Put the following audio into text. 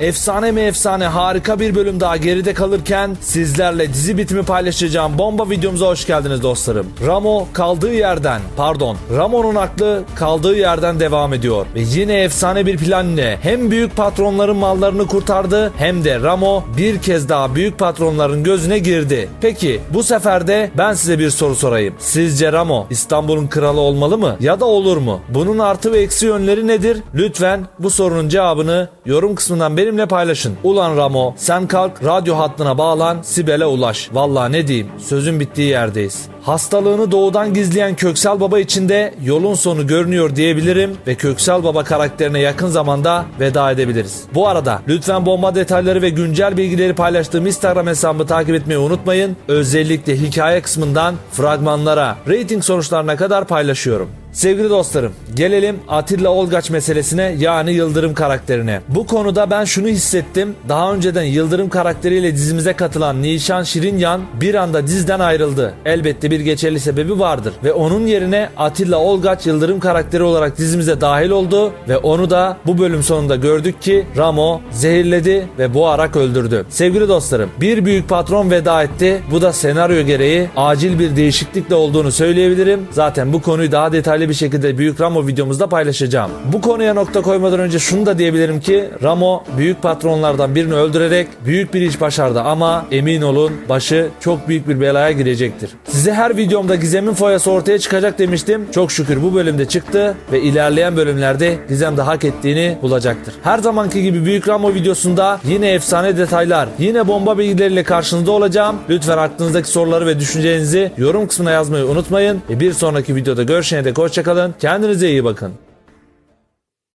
Efsane mi efsane harika bir bölüm daha geride kalırken sizlerle dizi bitimi paylaşacağım bomba videomuza hoş geldiniz dostlarım. Ramo kaldığı yerden pardon Ramo'nun aklı kaldığı yerden devam ediyor. Ve yine efsane bir plan ile hem büyük patronların mallarını kurtardı hem de Ramo bir kez daha büyük patronların gözüne girdi. Peki bu sefer de ben size bir soru sorayım. Sizce Ramo İstanbul'un kralı olmalı mı ya da olur mu? Bunun artı ve eksi yönleri nedir? Lütfen bu sorunun cevabını yorum kısmından benimle paylaşın. Ulan Ramo sen kalk radyo hattına bağlan Sibel'e ulaş. Vallahi ne diyeyim sözün bittiği yerdeyiz. Hastalığını doğudan gizleyen Köksal Baba için de yolun sonu görünüyor diyebilirim ve Köksal Baba karakterine yakın zamanda veda edebiliriz. Bu arada lütfen bomba detayları ve güncel bilgileri paylaştığım Instagram hesabımı takip etmeyi unutmayın. Özellikle hikaye kısmından fragmanlara, rating sonuçlarına kadar paylaşıyorum. Sevgili dostlarım, gelelim Atilla Olgaç meselesine yani Yıldırım karakterine. Bu konuda ben şunu hissettim. Daha önceden Yıldırım karakteriyle dizimize katılan Nişan Şirinyan bir anda diziden ayrıldı. Elbette bir geçerli sebebi vardır ve onun yerine Atilla Olgaç Yıldırım karakteri olarak dizimize dahil oldu ve onu da bu bölüm sonunda gördük ki Ramo zehirledi ve boğarak öldürdü. Sevgili dostlarım, bir büyük patron veda etti. Bu da senaryo gereği acil bir değişiklikle olduğunu söyleyebilirim. Zaten bu konuyu daha detaylı bir şekilde Büyük Ramo videomuzda paylaşacağım. Bu konuya nokta koymadan önce şunu da diyebilirim ki Ramo büyük patronlardan birini öldürerek büyük bir iş başardı ama emin olun başı çok büyük bir belaya girecektir. Size her videomda Gizem'in foyası ortaya çıkacak demiştim. Çok şükür bu bölümde çıktı ve ilerleyen bölümlerde Gizem de hak ettiğini bulacaktır. Her zamanki gibi Büyük Ramo videosunda yine efsane detaylar, yine bomba bilgileriyle karşınızda olacağım. Lütfen aklınızdaki soruları ve düşüncelerinizi yorum kısmına yazmayı unutmayın. Ve bir sonraki videoda görüşene dek hoşçakalın. Kendinize iyi bakın.